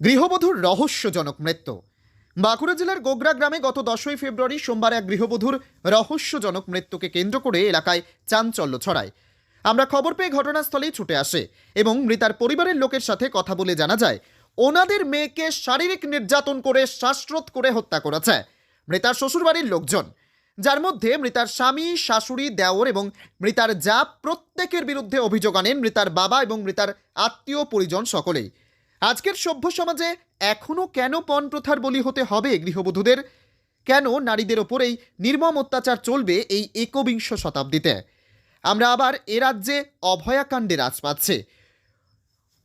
গৃহবধূর রহস্যজনক মৃত্যু। বাঁকুড়া জেলার গোগরা গ্রামে গত দশই ফেব্রুয়ারি সোমবার এক গৃহবধূর রহস্যজনক মৃত্যুকে কেন্দ্র করে এলাকায় চাঞ্চল্য ছড়ায়। আমরা খবর পেয়ে ঘটনাস্থলেই ছুটে আসে এবং মৃতার পরিবারের লোকের সাথে কথা বলে জানা যায়, ওনাদের মেয়েকে শারীরিক নির্যাতন করে শ্বাসরোধ করে হত্যা করেছে মৃতার শ্বশুরবাড়ির লোকজন। যার মধ্যে মৃতার স্বামী, শাশুড়ি, দেওর এবং মৃতার যা প্রত্যেকের বিরুদ্ধে অভিযোগ আনেন, মৃতার বাবা এবং মৃতার আত্মীয় পরিজন সকলেই। আজকের সভ্য সমাজে এখনও কেন পণ প্রথার বলি হতে হবে গৃহবধূদের? কেন নারীদের ওপরেই নির্মম অত্যাচার চলবে এই একবিংশ শতাব্দীতে? আমরা আবার এ রাজ্যে অভয়াকাণ্ডের আজ পাচ্ছে।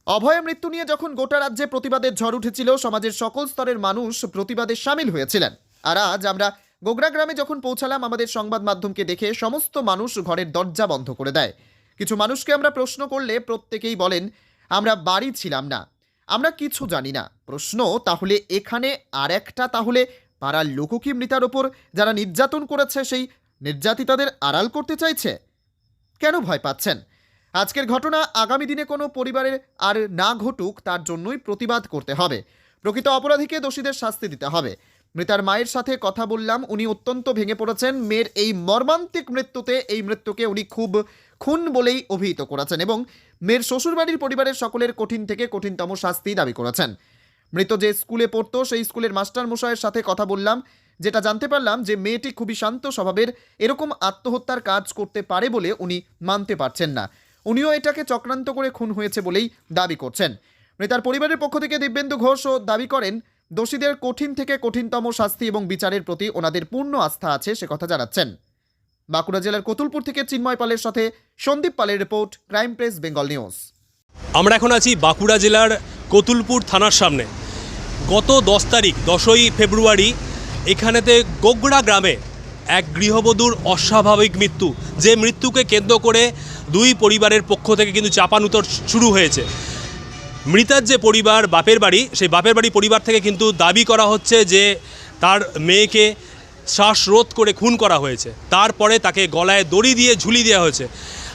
অভয়া মৃত্যু নিয়ে যখন গোটা রাজ্যে প্রতিবাদের ঝড় উঠেছিল, সমাজের সকল স্তরের মানুষ প্রতিবাদে সামিল হয়েছিলেন। আর আজ আমরা গোগরা গ্রামে যখন পৌঁছালাম, আমাদের সংবাদ মাধ্যমকে দেখে সমস্ত মানুষ ঘরের দরজা বন্ধ করে দেয়। কিছু মানুষকে আমরা প্রশ্ন করলে প্রত্যেকেই বলেন, আমরা বাড়ি ছিলাম না। আমরা কিছু জানি না। প্রশ্ন, তাহলে এখানে আর একটা তাহলে পাড়ার লোকও কি মৃতার ওপর যারা নির্যাতন করেছে, সেই নির্যাতিতাদের আড়াল করতে চাইছে? কেন ভয় পাচ্ছেন? আজকের ঘটনা আগামী দিনে কোনো পরিবারের আর না ঘটুক, তার জন্যই প্রতিবাদ করতে হবে। প্রকৃত অপরাধীকে দোষীদের শাস্তি দিতে হবে। মৃতার মায়ের সাথে কথা বললাম, উনি অত্যন্ত ভেঙে পড়েছেন। মেয়ের এই মর্মান্তিক মৃত্যুতে এই মৃত্যুকে উনি খুব খুন বলেই অভিহিত করেছেন এবং মেয়ের শ্বশুরবাড়ির পরিবারের সকলের কঠিন থেকে কঠিনতম শাস্তি দাবি করেছেন। মৃত যে স্কুলে পড়তো, সেই স্কুলের মাস্টার মশাইয়ের সাথে কথা বললাম, যেটা জানতে পারলাম যে মেয়েটি খুবই শান্ত স্বভাবের, এরকম আত্মহত্যার কাজ করতে পারে বলে উনি মানতে পারছেন না। উনিও এটাকে চক্রান্ত করে খুন হয়েছে বলেই দাবি করছেন। মৃতার পরিবারের পক্ষ থেকে দিব্যেন্দু ঘোষও দাবি করেন, দোষীদের কঠিন থেকে কঠিনতম শাস্তি এবং বিচারের প্রতি ওনাদের পূর্ণ আস্থা আছে সে কথা জানাচ্ছেন। বাঁকুড়া জেলার কতুলপুর থেকে চিন্ময় পালের সাথে সন্দীপ পালের report, crime press, Bengal news. আমরা এখন আছি বাঁকুড়া জেলার কতুলপুর থানার সামনে। গত দশ তারিখ, দশই ফেব্রুয়ারি, এখানেতে গোগড়া গ্রামে এক গৃহবধূর অস্বাভাবিক মৃত্যু, যে মৃত্যুকে কেন্দ্র করে দুই পরিবারের পক্ষ থেকে কিন্তু চাপানুতর শুরু হয়েছে। মৃতার যে পরিবার, বাপের বাড়ি, সেই বাপের বাড়ি পরিবার থেকে কিন্তু দাবি করা হচ্ছে যে তার মেয়েকে শ্বাসরোধ করে খুন করা হয়েছে। তারপরে তাকে গলায় দড়ি দিয়ে ঝুলি দেওয়া হয়েছে।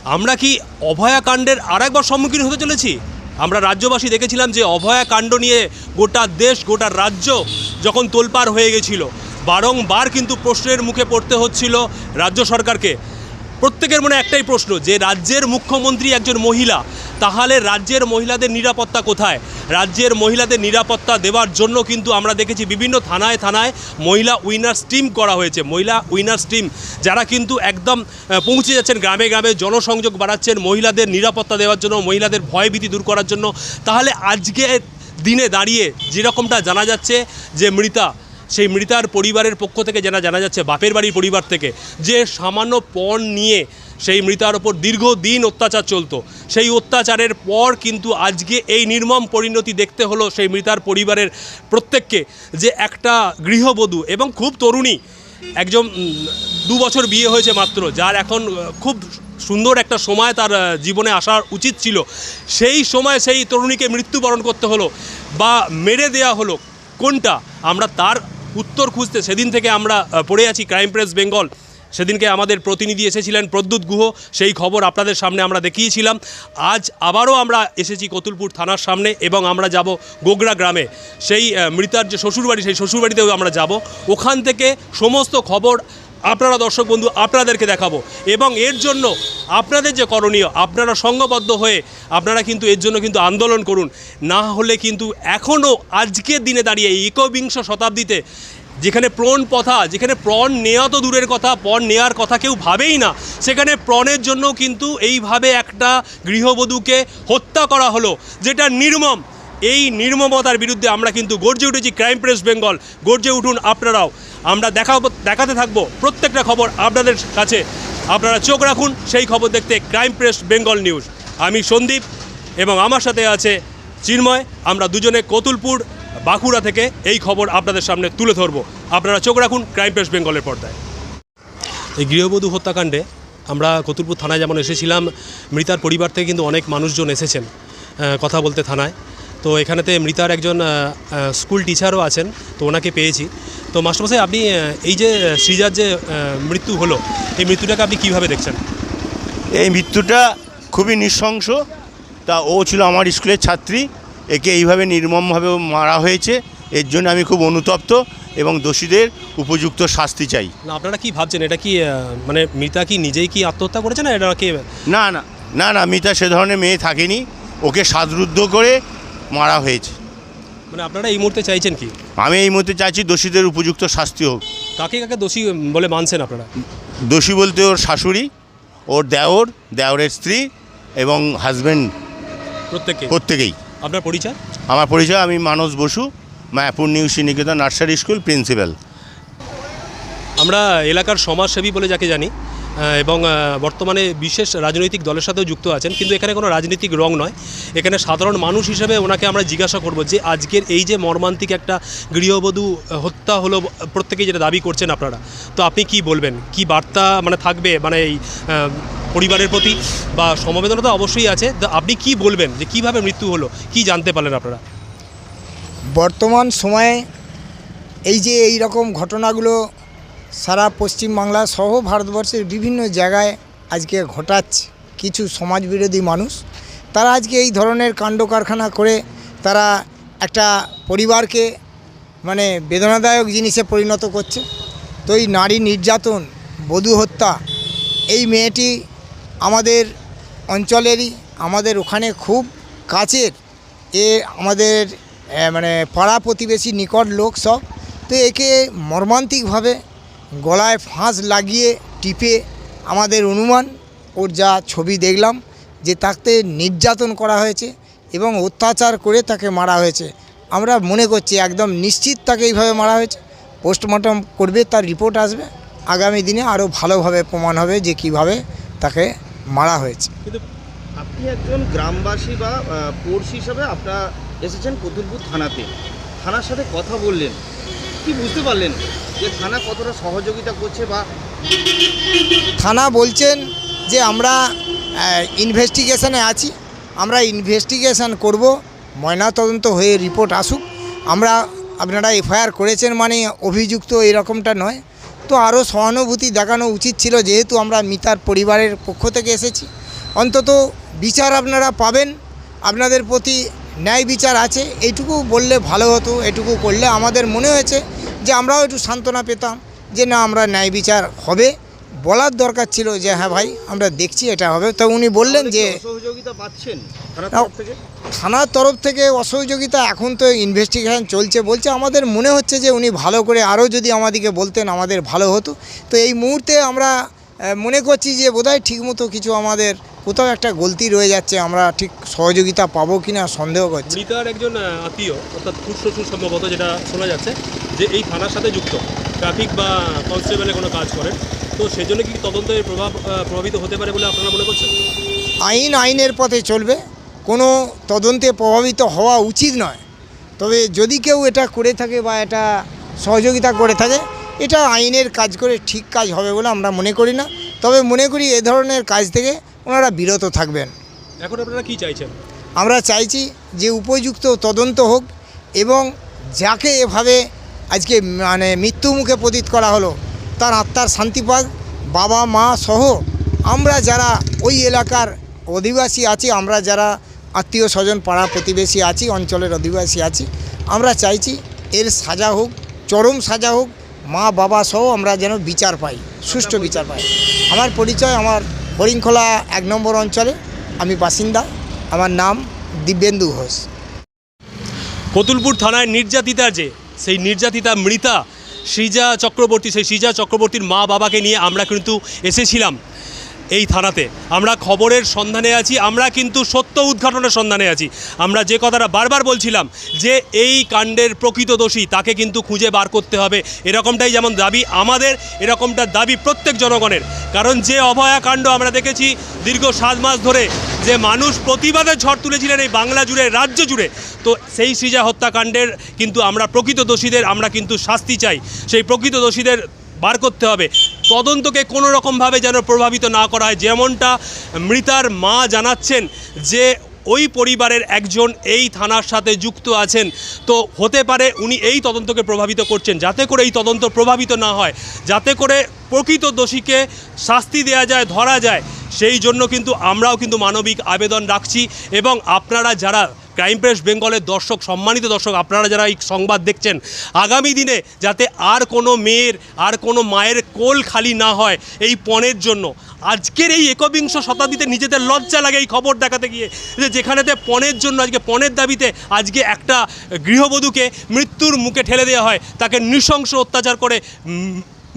আমরা কি অভয়াকাণ্ডের আর একবার সম্মুখীন হতে চলেছি? আমরা রাজ্যবাসী দেখেছিলাম যে অভয়াকাণ্ড নিয়ে গোটা দেশ, গোটা রাজ্য যখন তোলপাড় হয়ে গেছিল, বারংবার কিন্তু প্রশ্নের মুখে পড়তে হচ্ছিল রাজ্য সরকারকে। প্রত্যেকের মনে একটাই প্রশ্ন, যে রাজ্যের মুখ্যমন্ত্রী একজন মহিলা তাহলে রাজ্যের মহিলাদের নিরাপত্তা কোথায়? রাজ্যের মহিলাদের নিরাপত্তা দেওয়ার জন্য কিন্তু আমরা দেখেছি বিভিন্ন থানায় থানায় মহিলা উইনার্স টিম করা হয়েছে। মহিলা উইনার্স টিম যারা কিন্তু একদম পৌঁছে যাচ্ছেন গ্রামে গ্রামে, জনসংযোগ বাড়াচ্ছেন মহিলাদের নিরাপত্তা দেওয়ার জন্য, মহিলাদের ভয়ভীতি দূর করার জন্য। তাহলে আজকে দিনে দাঁড়িয়ে যেরকমটা জানা যাচ্ছে যে মৃতা, সেই মৃতার পরিবারের পক্ষ থেকে জানা জানা যাচ্ছে, বাপের বাড়ির পরিবার থেকে, যে সামান্য পণ নিয়ে সেই মৃতার ওপর দীর্ঘদিন অত্যাচার চলতো। সেই অত্যাচারের পর কিন্তু আজকে এই নির্মম পরিণতি দেখতে হলো সেই মৃতার পরিবারের প্রত্যেককে যে একটা গৃহবধূ এবং খুব তরুণী, একজন দু বছর বিয়ে হয়েছে মাত্র, যার এখন খুব সুন্দর একটা সময় তার জীবনে আসার উচিত ছিল। সেই সময় সেই তরুণীকে মৃত্যুবরণ করতে হলো বা মেরে দেয়া হলো কোনটা? আমরা তার উত্তর খুঁজতে, সেদিন থেকে আমরা পড়ে আছি ক্রাইম প্রেস বেঙ্গল। সেদিনকে আমাদের প্রতিনিধি এসেছিলেন প্রদ্যুৎ গুহ, সেই খবর আপনাদের সামনে আমরা দেখিয়েছিলাম। আজ আবারও আমরা এসেছি কতুলপুর থানার সামনে এবং আমরা যাব গোগরা গ্রামে। সেই মৃতার যে শ্বশুরবাড়ি, সেই শ্বশুরবাড়িতেও আমরা যাব। ওখান থেকে সমস্ত খবর আপনারা দর্শক বন্ধু, আপনাদেরকে দেখাবো। এবং এর জন্য আপনাদের যে করণীয়, আপনারা সঙ্গবদ্ধ হয়ে আপনারা কিন্তু এর জন্য কিন্তু আন্দোলন করুন। না হলে কিন্তু এখনও আজকের দিনে দাঁড়িয়ে একবিংশ শতাব্দীতে যেখানে প্রণ প্রথা, যেখানে প্রণ নেওয়া তো দূরের কথা পণ নেওয়ার কথা কেউ ভাবেই না, সেখানে প্রণের জন্য কিন্তু এইভাবে একটা গৃহবধূকে হত্যা করা হলো, যেটা নির্মম। এই নির্মমতার বিরুদ্ধে আমরা কিন্তু গর্জে উঠেছি ক্রাইম প্রেস বেঙ্গল। গর্জে উঠুন আপনারাও। আমরা দেখাবো, দেখাতে থাকব প্রত্যেকটা খবর আপনাদের কাছে। আপনারা চোখ রাখুন, সেই খবর দেখতে ক্রাইম প্রেস বেঙ্গল নিউজ। আমি সন্দীপ এবং আমার সাথে আছে চিন্ময়। আমরা দুজনে কতুলপুর বাঁকুড়া থেকে এই খবর আপনাদের সামনে তুলে ধরবো। আপনারা চোখ রাখুন ক্রাইম প্রেস বেঙ্গলের পর্দায়। এই গৃহবধূ হত্যাকাণ্ডে আমরা কতুলপুর থানায় যেমন এসেছিলাম, মৃতার পরিবার থেকে কিন্তু অনেক মানুষজন এসেছেন কথা বলতে থানায়। তো এখানেতে মৃতার একজন স্কুল টিচারও আছেন, তো ওনাকে পেয়েছি। তো মাস্টারমশাই, আপনি এই যে সৃজার যে মৃত্যু হলো, এই মৃত্যুটাকে আপনি কীভাবে দেখছেন? এই মৃত্যুটা খুবই নৃশংস। তা ও ছিল আমার স্কুলের ছাত্রী। একে এইভাবে নির্মমভাবে মারা হয়েছে এর জন্য আমি খুব অনুতপ্ত এবং দোষীদের উপযুক্ত শাস্তি চাই। না আপনারা কি ভাবছেন? এটা কি মানে মিতা কি নিজেই কি আত্মহত্যা করেছে না এটা কি না না না না মিতা সে ধরনের মেয়ে থাকেনি। ওকে শ্বাসরুদ্ধ করে মারা হয়েছে। মানে আপনারা এই মুহূর্তে চাইছেন কি? আমি এই মুহূর্তে চাইছি দোষীদের উপযুক্ত শাস্তি হোক। কাকে কাকে দোষী বলে মানছেন আপনারা? দোষী বলতে ওর শাশুড়ি ওর দেওর দেওরের স্ত্রী এবং হাজব্যান্ড প্রত্যেকে প্রত্যেকেই। আপনার পরিচয়? আমার পরিচয় আমি Manas Basu Mayapur new Sriniketan nursery school principal. আমরা এলাকার সমাজসেবী বলে যাকে জানি। এবং বর্তমানে বিশেষ রাজনৈতিক দলের সাথেও যুক্ত আছেন, কিন্তু এখানে কোনো রাজনৈতিক রং নয়। এখানে সাধারণ মানুষ হিসেবে ওনাকে আমরা জিজ্ঞাসা করব যে আজকের এই যে মর্মান্তিক একটা গৃহবধূ হত্যা হলো প্রত্যেকেই যেটা দাবি করছেন আপনারা, তো আপনি কি বলবেন? কি বার্তা মানে থাকবে মানে এই পরিবারের প্রতি বা সমবেদনা তো অবশ্যই আছে আপনি কি বলবেন যে কীভাবে মৃত্যু হলো? কি জানতে পারলেন আপনারা? বর্তমান সময়ে এই যে এই রকম ঘটনাগুলো সারা পশ্চিমবাংলা সহ ভারতবর্ষের বিভিন্ন জায়গায় আজকে ঘটাচ্ছে কিছু সমাজবিরোধী মানুষ। তারা আজকে এই ধরনের কাণ্ড কারখানা করে তারা একটা পরিবারকে মানে বেদনাদায়ক জিনিসে পরিণত করছে। তো এই নারী নির্যাতন, বধূ হত্যা, এই মেয়েটি আমাদের অঞ্চলেরই, আমাদের ওখানে খুব কাছের, এ আমাদের মানে পাড়া প্রতিবেশী নিকট লোক সব। তো একে মর্মান্তিকভাবে গলায় ফাঁস লাগিয়ে টিপে আমাদের অনুমান, ওর যা ছবি দেখলাম, যে তাকে নির্যাতন করা হয়েছে এবং অত্যাচার করে তাকে মারা হয়েছে। আমরা মনে করছি একদম নিশ্চিত তাকে এইভাবে মারা হয়েছে। পোস্টমর্টম করবে, তার রিপোর্ট আসবে। আগামী দিনে আরও ভালোভাবে প্রমাণ হবে যে কীভাবে তাকে মারা হয়েছে। কিন্তু আপনি একজন গ্রামবাসী বা পড়শি হিসাবে আপনারা এসেছেন কতুলপুর থানাতে। থানার সাথে কথা বললেন। কি বুঝতে পারলেন যে থানা কতটা সহযোগিতা করছে বা থানা বলছেন যে আমরা ইনভেস্টিগেশনে আছি। আমরা ইনভেস্টিগেশন করব, ময়নাতদন্ত হয়ে রিপোর্ট আসুক। আমরা আপনারা এফআইআর করেছেন মানে অভিযুক্ত এরকমটা নয়। তো আরও সহানুভূতি দেখানো উচিত ছিল যেহেতু আমরা মিতার পরিবারের পক্ষ থেকে এসেছি। অন্তত বিচার আপনারা পাবেন। আপনাদের প্রতি ন্যায় বিচার আছে। এইটুকু বললে ভালো হতো, এটুকু করলে আমাদের মনে হয়েছে। যে আমরাও একটু সান্ত্বনা পেতাম যে না আমরা ন্যায় বিচার হবে। বলার দরকার ছিল যে হ্যাঁ ভাই আমরা দেখছি এটা হবে। তো উনি বললেন যে সহযোগিতা পাচ্ছেন থানার তরফ থেকে? থানার তরফ থেকে অসহযোগিতা এখন তো ইনভেস্টিগেশন চলছে বলছে। আমাদের মনে হচ্ছে যে উনি ভালো করে আরও যদি আমাদেরকে বলতেন আমাদের ভালো হতো। তো এই মুহূর্তে আমরা মনে করছি যে বোধহয় ঠিকমতো কিছু আমাদের কোথাও একটা গলতি রয়ে যাচ্ছে আমরা ঠিক সহযোগিতা পাবো কি না সন্দেহ করছি। মৃতার একজন আত্মীয় অর্থাৎ ফুটশ্বশুর সম্ভবত যেটা শোনা যাচ্ছে যে এই থানার সাথে যুক্ত। ট্রাফিক বা কনস্টেবলে কোনো কাজ করেন। তো সেই জন্য কি তদন্তের প্রভাব প্রভাবিত হতে পারে বলে আপনারা মনে করছেন? আইন আইনের পথে চলবে কোনো তদন্তে প্রভাবিত হওয়া উচিত নয়। তবে যদি কেউ এটা করে থাকে বা এটা সহযোগিতা করে থাকে এটা আইনের কাজ করে ঠিক কাজ হবে বলে আমরা মনে করি না। তবে মনে করি এ ধরনের কাজ থেকে ওনারা বিরত থাকবেন। এখন আপনারা কি চাইছেন? আমরা চাইছি যে উপযুক্ত তদন্ত হোক এবং যাকে এভাবে আজকে মানে মৃত্যু মুখে পতিত করা হলো তার আত্মার শান্তি পাক বাবা মা সহ আমরা যারা ওই এলাকার অধিবাসী আছি আমরা যারা আত্মীয় স্বজন পাড়া প্রতিবেশী আছি অঞ্চলের অধিবাসী আছি আমরা চাইছি এর সাজা হোক চরম সাজা হোক মা বাবা সহ আমরা যেন বিচার পাই সুষ্ঠু বিচার পাই। আমার পরিচয় আমার হরিংখোলা এক নম্বর অঞ্চলে, আমি বাসিন্দা। আমার নাম দিব্যেন্দু ঘোষ। কতুলপুর থানায় নির্যাতিতা যে, সেই নির্যাতিতা মৃতা সৃজা চক্রবর্তী, সেই সৃজা চক্রবর্তীর মা বাবাকে নিয়ে আমরা কিন্তু এসেছিলাম। এই থানাতে। আমরা খবরের সন্ধানে আছি, আমরা কিন্তু সত্য উদ্ঘাটনের সন্ধানে আছি। আমরা যে কথাটা বারবার বলছিলাম, যে এই কাণ্ডের প্রকৃত দোষী, তাকে কিন্তু খুঁজে বার করতে হবে। এরকমটাই যেমন দাবি আমাদের, এরকমটা দাবি প্রত্যেক জনগণের। কারণ যে অভয়া কাণ্ড আমরা দেখেছি দীর্ঘ সাত মাস ধরে, যে মানুষ প্রতিবাদের ঝড় তুলেছিলেন এই বাংলা জুড়ে, রাজ্য জুড়ে, তো সেই সৃজা হত্যাকাণ্ডের কিন্তু আমরা প্রকৃত দোষীদের আমরা কিন্তু শাস্তি চাই। সেই প্রকৃত দোষীদের বার করতে হবে। তদন্তকে কোনো রকমভাবে যেন প্রভাবিত না করা হয়। যেমনটা মৃতার মা জানাচ্ছেন যে, ওই পরিবারের একজন এই থানার সাথে যুক্ত আছেন। তো হতে পারে উনি এই তদন্তকে প্রভাবিত করছেন, যাতে করে এই তদন্ত প্রভাবিত না হয়। যাতে করে প্রকৃত দোষীকে শাস্তি দেওয়া যায়, ধরা যায়, সেই জন্য কিন্তু আমরাও কিন্তু মানবিক আবেদন রাখছি। এবং আপনারা যারা ক্রাইম প্রেস বেঙ্গলের দর্শক, সম্মানিত দর্শক, আপনারা যারা এই সংবাদ দেখছেন, আগামী দিনে যাতে আর কোনো মেয়ের, আর কোনো মায়ের কোল খালি না হয় এই পণের জন্য, আজকের এই একবিংশ শতাব্দীতে নিজেদের লজ্জা লাগে এই খবর দেখাতে গিয়ে, যে যেখানেতে পণের জন্য, আজকে পণের দাবিতে, আজকে একটা গৃহবধূকে মৃত্যুর মুখে ঠেলে দেওয়া হয়, তাকে নৃশংস অত্যাচার করে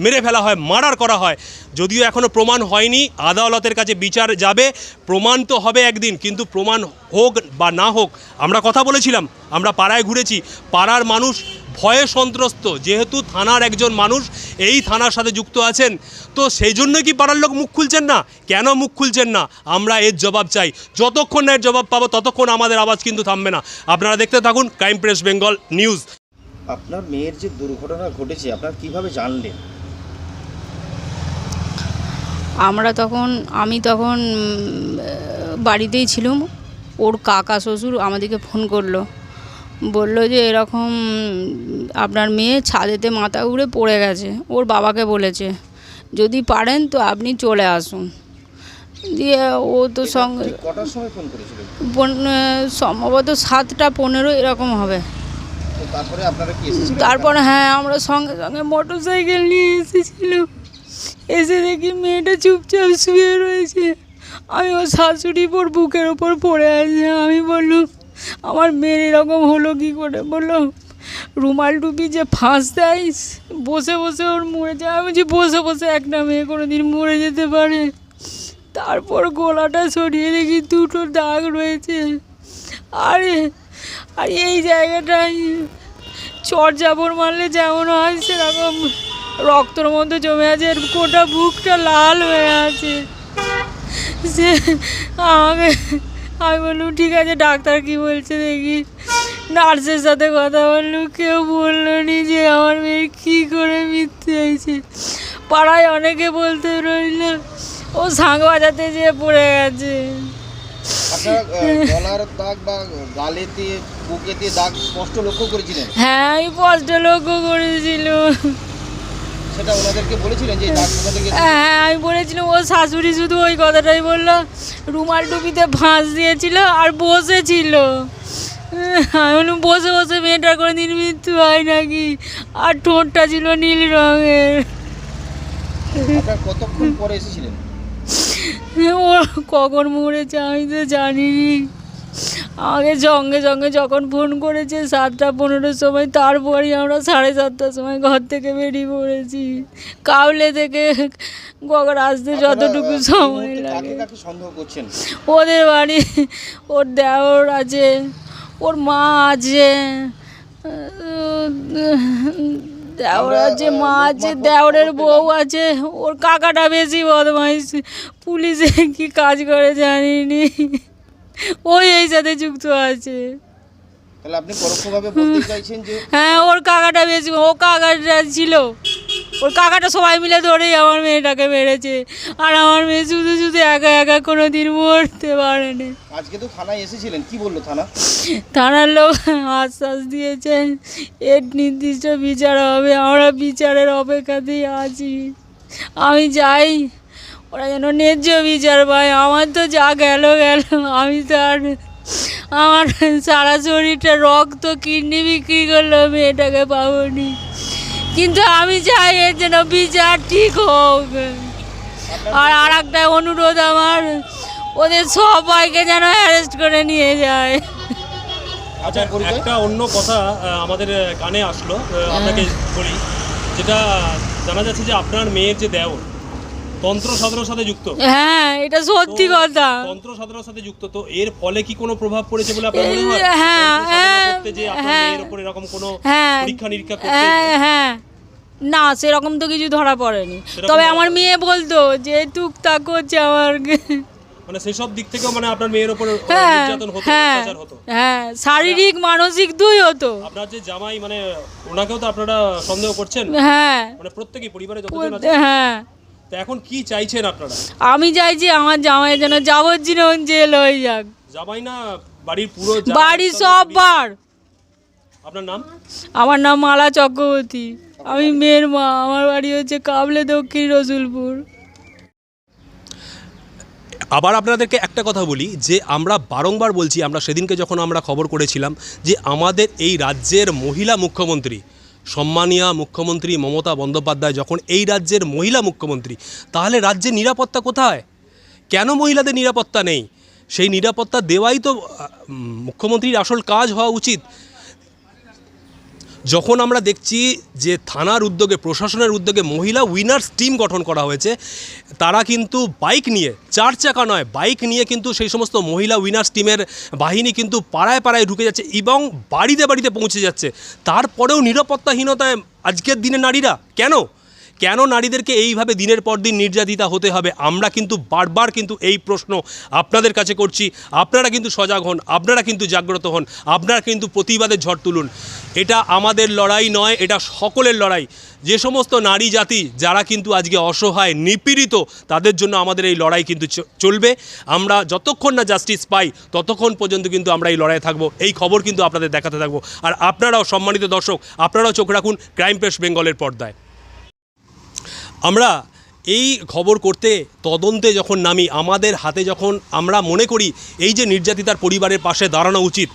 মেরে ফেলা হয়, মার্ডার করা হয়। যদিও এখনও প্রমাণ হয়নি, আদালতের কাছে বিচার যাবে। প্রমাণ তো হবে একদিন, কিন্তু প্রমাণ হোক বা না হোক, আমরা কথা বলেছিলাম, আমরা পাড়ায় ঘুরেছি। পাড়ার মানুষ ভয়ে সন্ত্রস্ত, যেহেতু থানার একজন মানুষ এই থানার সাথে যুক্ত আছেন। তো সেই জন্য কি পাড়ার লোক মুখ খুলছেন না? কেন মুখ খুলছেন না? আমরা এর জবাব চাই। যতক্ষণ না এর জবাব পাবো, ততক্ষণ আমাদের আওয়াজ কিন্তু থামবে না। আপনারা দেখতে থাকুন, ক্রাইম প্রেস বেঙ্গল নিউজ। আপনার মেয়ের যে দুর্ঘটনা ঘটেছে, আপনার কীভাবে জানলেন? আমরা তখন আমি তখন বাড়িতেই ছিলাম। ওর কাকা শ্বশুর আমাদেরকে ফোন করল। বলল যে এরকম আপনার মেয়ে ছাদেতে মাথা উড়ে পড়ে গেছে। ওর বাবাকে বলেছে যদি পারেন তো আপনি চলে আসুন। দিয়ে ও তো সঙ্গে সম্ভবত সাতটা পনেরো এরকম হবে। তারপর হ্যাঁ আমরা সঙ্গে সঙ্গে মোটর সাইকেল নিয়ে এসেছিলাম। এসে দেখি মেয়েটা চুপচাপ শুয়ে রয়েছে। আমি ওর শাশুড়ি পর বুকের ওপর পড়ে আছে। আমি বললাম, আমার মেয়ের এরকম হলো কী করে? বলল রুমাল টুপি যে ফাঁস দেয় বসে বসে ওর মরে যায়। আমি যে বসে বসে একটা মেয়ে কোনো দিন মরে যেতে পারে। তারপর গলাটা সরিয়ে দেখি দুটো দাগ রয়েছে। আরে, আর এই জায়গাটায় চট জাবর মারলে যেমন হয় সেরকম। রক্তর মধ্যে জমে আছে আর গোটা বুকটা লাল হয়ে আছে। সে আমাকে আমি বললাম ঠিক আছে ডাক্তার কি বলছে দেখি। নার্সের সাথে কথা বলল কেউ বলল নি যে আমার মেয়ে কী করে মৃত্যু হয়েছে। পাড়ায় অনেকে বলতে রইল ও সাং বাজাতে যেয়ে পড়ে গেছে। করেছিলেন? হ্যাঁ আমি স্পষ্ট লক্ষ্য করেছিল সেটা ওনাদেরকে বলেছিলেন যে এই দাগ কোথা থেকে হ্যাঁ আমি বলেছিলাম ও শাশুড়ি শুধু ওই কথাটাই বলল রুমাল টুপিতে ফাঁস দিয়েছিল আর বসেছিল। আমি বসে বসে মেয়েটার কোনো দিন মৃত্যু হয় নাকি? আর ঠোঁটটা ছিল নীল রঙের। কতক্ষণ পরে এসেছিলেন? ও কখন মরেছে আমি তো জানিনি। আমাকে সঙ্গে সঙ্গে যখন ফোন করেছে সাতটা পনেরোর সময় তারপরই আমরা সাড়ে সাতটার সময় ঘর থেকে বেরিয়ে পড়েছি। কাউলে থেকে গগর আসতে যতটুকু সময় লাগে। ওদের বাড়ি ওর দেওর আছে ওর মা আছে দেওর আছে মা আছে দেওরের বউ আছে ওর কাকাটা বেশি বদমাইশ। পুলিশে কি কাজ করে জানিনি। ওই এই সাথে যুক্ত আছে। তাহলে আপনি পরোক্ষভাবে বলতে চাইছেন যে হ্যাঁ ওর কাকাটা বেশি ও কাকাটা ছিল। ওর কাকাটা সবাই মিলে ধরেই আমার মেয়েটাকে মেরেছে। আর আমার মেয়ে শুধু শুধু একা একা কোনো দিন মরতে পারেনি। আজকে তো থানায় এসেছিলেন কি বলল থানা? থানার লোক আশ্বাস দিয়েছেন এর নির্দিষ্ট বিচার হবে আমরা বিচারের অপেক্ষাতেই আছি। আমি যাই। ওরা যেন ন্যায্য বিচার পায়। আমার তো যা গেল গেল। আমি তো আর আমার সারা শরীরটা রক্ত কিডনি বিক্রি করল মেয়েটাকে পাবনি। কিন্তু আমি চাই এর যেন বিচার ঠিক হোক। আর আর একটা অনুরোধ আমার ওদের সবাইকে যেন অ্যারেস্ট করে নিয়ে যায়। আচ্ছা একটা অন্য কথা আমাদের কানে আসলো আপনাকে বলি। যেটা জানা যাচ্ছে যে আপনার মেয়ের যে দেওর তন্ত্র সাধনার সাথে যুক্ত। হ্যাঁ এটা সত্যি কথা। তন্ত্র সাধনার সাথে যুক্ত। তো এর ফলে কি কোনো প্রভাব পড়েছে বলে আপনার মনে হয়? হ্যাঁ, হ্যাঁ, যে আপনার। উপর এরকম কোনো পরীক্ষা নিরীক্ষা করতে হ্যাঁ না সেরকম তো কিছু ধরা পড়েনি। তবে আমার মেয়ে বলতো যে টুকটাক করছে আমার মানে সেসব দিক থেকেও মানে আপনার মেয়ের উপর হ্যাঁ নির্যাতন হতো অত্যাচার হতো। শারীরিক মানসিক দুই হতো। আপনার যে জামাই মানে ওনাকেও তো আপনারা সন্দেহ করছেন? হ্যাঁ। মানে প্রত্যেকেই পরিবারে যতজন আছে? হ্যাঁ। তো এখন কি চাইছেন আপনারা? আমি চাইছি আমার জামাই যেন যাবজ্জীবন জেল হয়ে যাক। জামাই না বাড়ির পুরো বাড়ির সব বার আপনার নাম? আমার নাম মালা চক্রবর্তী। আমি মেয়ের মা আমার বাড়ি হচ্ছে কাবলে দক্ষিণ রসুলপুর। আবার আপনাদেরকে একটা কথা বলি যে আমরা বারংবার বলছি আমরা সেদিনকে যখন আমরা খবর করেছিলাম যে আমাদের এই রাজ্যের মহিলা মুখ্যমন্ত্রী সম্মানীয় মুখ্যমন্ত্রী মমতা বন্দ্যোপাধ্যায় যখন এই রাজ্যের মহিলা মুখ্যমন্ত্রী, তাহলে রাজ্যে নিরাপত্তা কোথায়? কেন মহিলাদের নিরাপত্তা নেই? সেই নিরাপত্তা দেওয়াই তো মুখ্যমন্ত্রীর আসল কাজ হওয়া উচিত। যখন আমরা দেখছি যে থানার উদ্যোগে, প্রশাসনের উদ্যোগে মহিলা উইনার্স টিম গঠন করা হয়েছে, তারা কিন্তু বাইক নিয়ে, চার চাকা নয়, বাইক নিয়ে কিন্তু সেই সমস্ত মহিলা উইনার্স টিমের বাহিনী কিন্তু পাড়ায় পাড়ায় ঢুকে যাচ্ছে এবং বাড়িতে বাড়িতে পৌঁছে যাচ্ছে। তারপরেও নিরাপত্তাহীনতায় আজকের দিনে নারীরা, কেন? কেন নারীদেরকে এইভাবে দিনের পর দিন নির্যাতিতা হতে হবে? আমরা কিন্তু বারবার কিন্তু এই প্রশ্ন আপনাদের কাছে করছি। আপনারা কিন্তু সজাগ হন, আপনারা কিন্তু জাগ্রত হন, আপনারা কিন্তু প্রতিবাদের ঝড় তুলুন। এটা আমাদের লড়াই নয়, এটা সকলের লড়াই। যে সমস্ত নারী জাতি যারা কিন্তু আজকে অসহায়, নিপীড়িত, তাদের জন্য আমাদের এই লড়াই কিন্তু চলবে। আমরা যতক্ষণ না জাস্টিস পাই, ততক্ষণ পর্যন্ত কিন্তু আমরা এই লড়াই থাকব। এই খবর কিন্তু আপনাদের দেখাতে থাকব। আর আপনারাও সম্মানিত দর্শক, আপনারাও চোখ রাখুন ক্রাইম প্রেস বেঙ্গলের পর্দায়। আমরা এই খবর করতে, তদন্তে যখন নামি, আমাদের হাতে যখন আমরা মনে করি এই যে নির্যাতিতার পরিবারের পাশে দাঁড়ানো উচিত,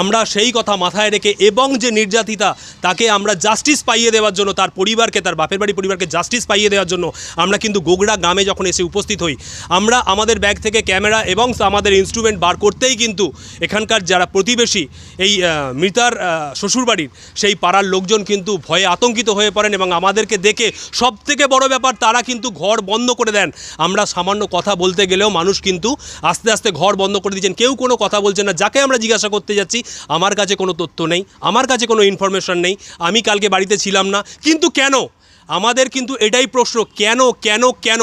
আমরা সেই কথা মাথায় রেখে এবং যে নির্যাতিতা, তাকে আমরা জাস্টিস পাইয়ে দেওয়ার জন্য, তার পরিবারকে, তার বাপের বাড়ি পরিবারকে জাস্টিস পাইয়ে দেওয়ার জন্য আমরা কিন্তু গোগড়া গ্রামে যখন এসে উপস্থিত হই, আমরা আমাদের ব্যাগ থেকে ক্যামেরা এবং আমাদের ইনস্ট্রুমেন্ট বার করতেই কিন্তু এখানকার যারা প্রতিবেশী, এই মৃতার শ্বশুরবাড়ির, সেই পাড়ার লোকজন কিন্তু ভয়ে আতঙ্কিত হয়ে পড়েন এবং আমাদেরকে দেখে সব থেকে বড় ব্যাপার, তারা কিন্তু ঘর বন্ধ করে দেন। আমরা সামান্য কথা বলতে গেলেও মানুষ কিন্তু আস্তে আস্তে ঘর বন্ধ করে দিচ্ছেন কেউ কোনো কথা বলছেন না। যাকে আমরা জিজ্ঞাসা করতে যাচ্ছি, আমার কাছে কোনো তথ্য নেই, আমার কাছে কোনো ইনফরমেশন নেই, আমি কালকে বাড়িতে ছিলাম না। কিন্তু কেন? আমাদের কিন্তু এটাই প্রশ্ন, কেন কেন কেন?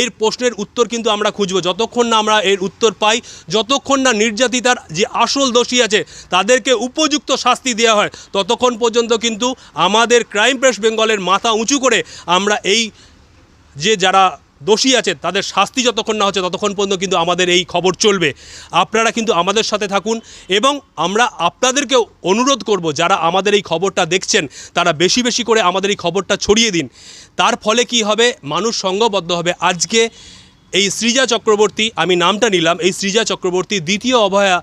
এর প্রশ্নের উত্তর কিন্তু আমরা খুঁজব। যতক্ষণ না আমরা এর উত্তর পাই, যতক্ষণ না নির্যাতিতার যে আসল দোষী আছে, তাদেরকে উপযুক্ত শাস্তি দেওয়া হয়, ততক্ষণ পর্যন্ত কিন্তু আমাদের ক্রাইম প্রেস বেঙ্গলের মাথা উঁচু করে আমরা এই যে যারা দোষী আছে তাদের শাস্তি যতক্ষণ না হচ্ছে ততক্ষণ পর্যন্ত কিন্তু আমাদের এই খবর চলবে। আপনারা কিন্তু আমাদের সাথে থাকুন এবং আমরা আপনাদেরকেও অনুরোধ করব, যারা আমাদের এই খবরটা দেখছেন, তারা বেশি বেশি করে আমাদের এই খবরটা ছড়িয়ে দিন। তার ফলে কি হবে? মানুষ সঙ্গবদ্ধ হবে। আজকে এই সৃজা চক্রবর্তী, আমি নামটা নিলাম, এই সৃজা চক্রবর্তী দ্বিতীয় অভয়া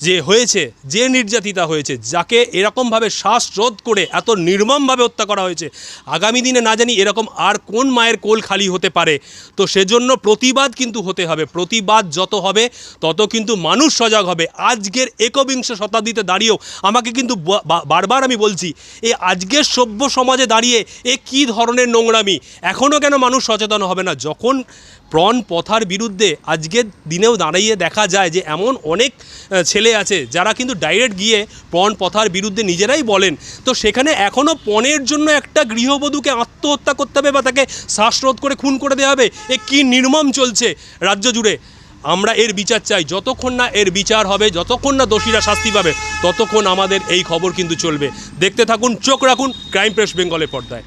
যে হয়েছে যে নির্যাতিতা হয়েছে যাকে এরকমভাবে শ্বাসরোধ করে এত নির্মমভাবে হত্যা করা হয়েছে আগামী দিনে না জানি এরকম আর কোন মায়ের কোল খালি হতে পারে। তো সেজন্য প্রতিবাদ কিন্তু হতে হবে প্রতিবাদ যত হবে তত কিন্তু মানুষ সজাগ হবে। আজকের একবিংশ শতাব্দীতে দাঁড়িয়েও আমাকে কিন্তু বারবার আমি বলছি এই আজকের সভ্য সমাজে দাঁড়িয়ে এ কী ধরনের নোংরামি? এখনও কেন মানুষ সচেতন হবে না? যখন প্রণ পথার বিরুদ্ধে আজকের দিনেও দাঁড়িয়ে দেখা যায় যে এমন অনেক আহ, ছেলে আছে, যারা কিন্তু ডাইরেক্ট গিয়ে প্রণ পথার বিরুদ্ধে নিজেরাই বলেন। তো সেখানে এখনও পণের জন্য একটা গৃহবধূকে আত্মহত্যা করতে হবে বা তাকে শ্বাসরোধ করে খুন করে দেওয়া হবে, এ কী নির্মম চলছে রাজ্য জুড়ে? আমরা এর বিচার চাই, যতক্ষণ না এর বিচার হবে, যতক্ষণ না দোষীরা শাস্তি পাবে, ততক্ষণ আমাদের এই খবর কিন্তু চলবে। দেখতে থাকুন, চোখ রাখুন ক্রাইম প্রেস বেঙ্গলের পর্দায়।